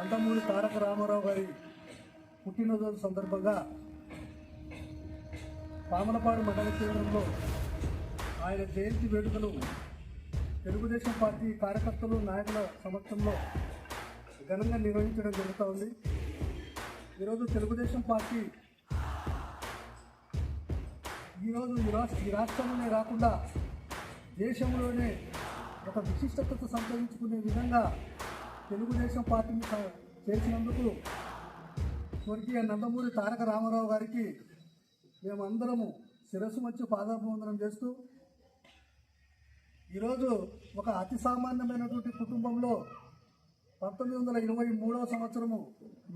నందమూరి తారక రామారావు గారి పుట్టినరోజు సందర్భంగా పామలపాడు మండల కేంద్రంలో ఆయన జయంతి వేడుకలు తెలుగుదేశం పార్టీ కార్యకర్తలు నాయకుల సమక్షంలో ఘనంగా నిర్వహించడం జరుగుతూ ఉంది ఈరోజు తెలుగుదేశం పార్టీ ఈరోజు ఈ రాష్ట్ర ఈ రాష్ట్రంలోనే కాకుండా దేశంలోనే ఒక విశిష్టతతో సంతరించుకునే విధంగా తెలుగుదేశం పార్టీని చేసినందుకు స్వర్గీయ నందమూరి తారక రామారావు గారికి మేమందరము శిరస్సు వచ్చి పాదాభివందనం చేస్తూ ఈరోజు ఒక అతి సామాన్యమైనటువంటి కుటుంబంలో పంతొమ్మిది వందల ఇరవై మూడవ సంవత్సరము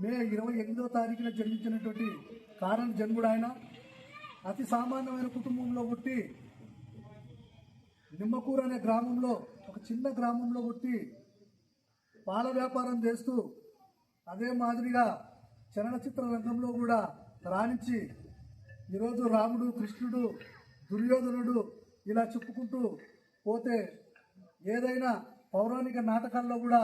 మే ఇరవై ఎనిమిదవ తారీఖున జన్మించినటువంటి కారణ జన్ముడు ఆయన. అతి సామాన్యమైన కుటుంబంలో పుట్టి నిమ్మకూరు అనే గ్రామంలో ఒక చిన్న గ్రామంలో పుట్టి పాల వ్యాపారం చేస్తూ అదే మాదిరిగా చలనచిత్ర రంగంలో కూడా రాణించి ఈరోజు రాముడు కృష్ణుడు దుర్యోధనుడు ఇలా చెప్పుకుంటూ పోతే ఏదైనా పౌరాణిక నాటకాల్లో కూడా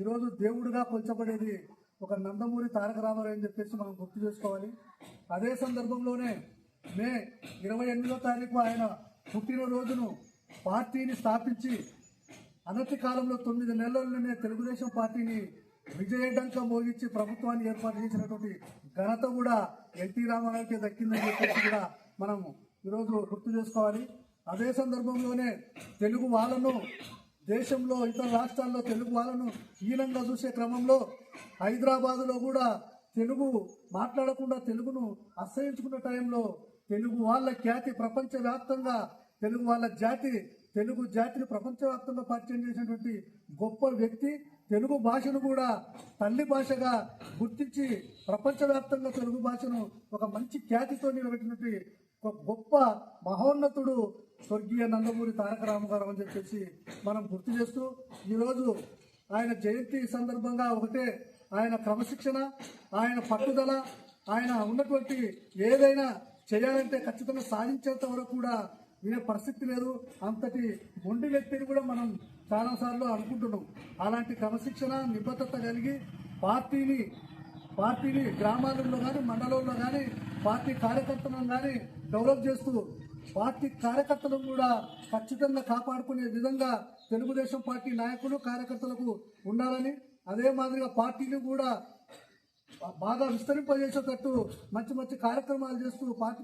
ఈరోజు దేవుడిగా కొల్చబడేది ఒక నందమూరి తారక రామారావు అని చెప్పేసి మనం గుర్తు చేసుకోవాలి. అదే సందర్భంలోనే మే ఇరవై ఎనిమిదో తారీఖు ఆయన పుట్టినరోజును పార్టీని స్థాపించి అనతి కాలంలో తొమ్మిది నెలల్లోనే తెలుగుదేశం పార్టీని విజయడంక మోగించి ప్రభుత్వాన్ని ఏర్పాటు చేసినటువంటి ఘనత కూడా ఎన్టీ రామారావుకి దక్కిందని చెప్పేసి కూడా మనం ఈరోజు గుర్తు చేసుకోవాలి. అదే సందర్భంలోనే తెలుగు వాళ్ళను దేశంలో ఇతర రాష్ట్రాల్లో తెలుగు వాళ్ళను హీనంగా చూసే క్రమంలో హైదరాబాదులో కూడా తెలుగు మాట్లాడకుండా తెలుగును అసహించుకున్న టైంలో తెలుగు వాళ్ళ ఖ్యాతి ప్రపంచవ్యాప్తంగా తెలుగు వాళ్ళ జాతి తెలుగు జాతిని ప్రపంచవ్యాప్తంగా పరిచయం చేసినటువంటి గొప్ప వ్యక్తి. తెలుగు భాషను కూడా తల్లి భాషగా గుర్తించి ప్రపంచవ్యాప్తంగా తెలుగు భాషను ఒక మంచి ఖ్యాతితో నిలబెట్టినటువంటి ఒక గొప్ప మహోన్నతుడు స్వర్గీయ నందమూరి తారక రామగారు అని చెప్పేసి మనం గుర్తు చేస్తూ ఈరోజు ఆయన జయంతి సందర్భంగా ఒకటే ఆయన క్రమశిక్షణ ఆయన పట్టుదల ఆయన ఉన్నటువంటి ఏదైనా చేయాలంటే ఖచ్చితంగా సాధించేంత వరకు కూడా వినే పరిస్థితి లేదు. అంతటి మొండి వ్యక్తిని కూడా మనం చాలాసార్లు అనుకుంటున్నాం. అలాంటి క్రమశిక్షణ నిబద్ధత కలిగి పార్టీని పార్టీని గ్రామాలలో కానీ మండలంలో కానీ పార్టీ కార్యకర్తలను కానీ డెవలప్ చేస్తూ పార్టీ కార్యకర్తలను కూడా ఖచ్చితంగా కాపాడుకునే విధంగా తెలుగుదేశం పార్టీ నాయకులు కార్యకర్తలకు ఉండాలని అదే మాదిరిగా పార్టీని కూడా బాగా విస్తరింపజేసేటట్టు మంచి మంచి కార్యక్రమాలు చేస్తూ పార్టీ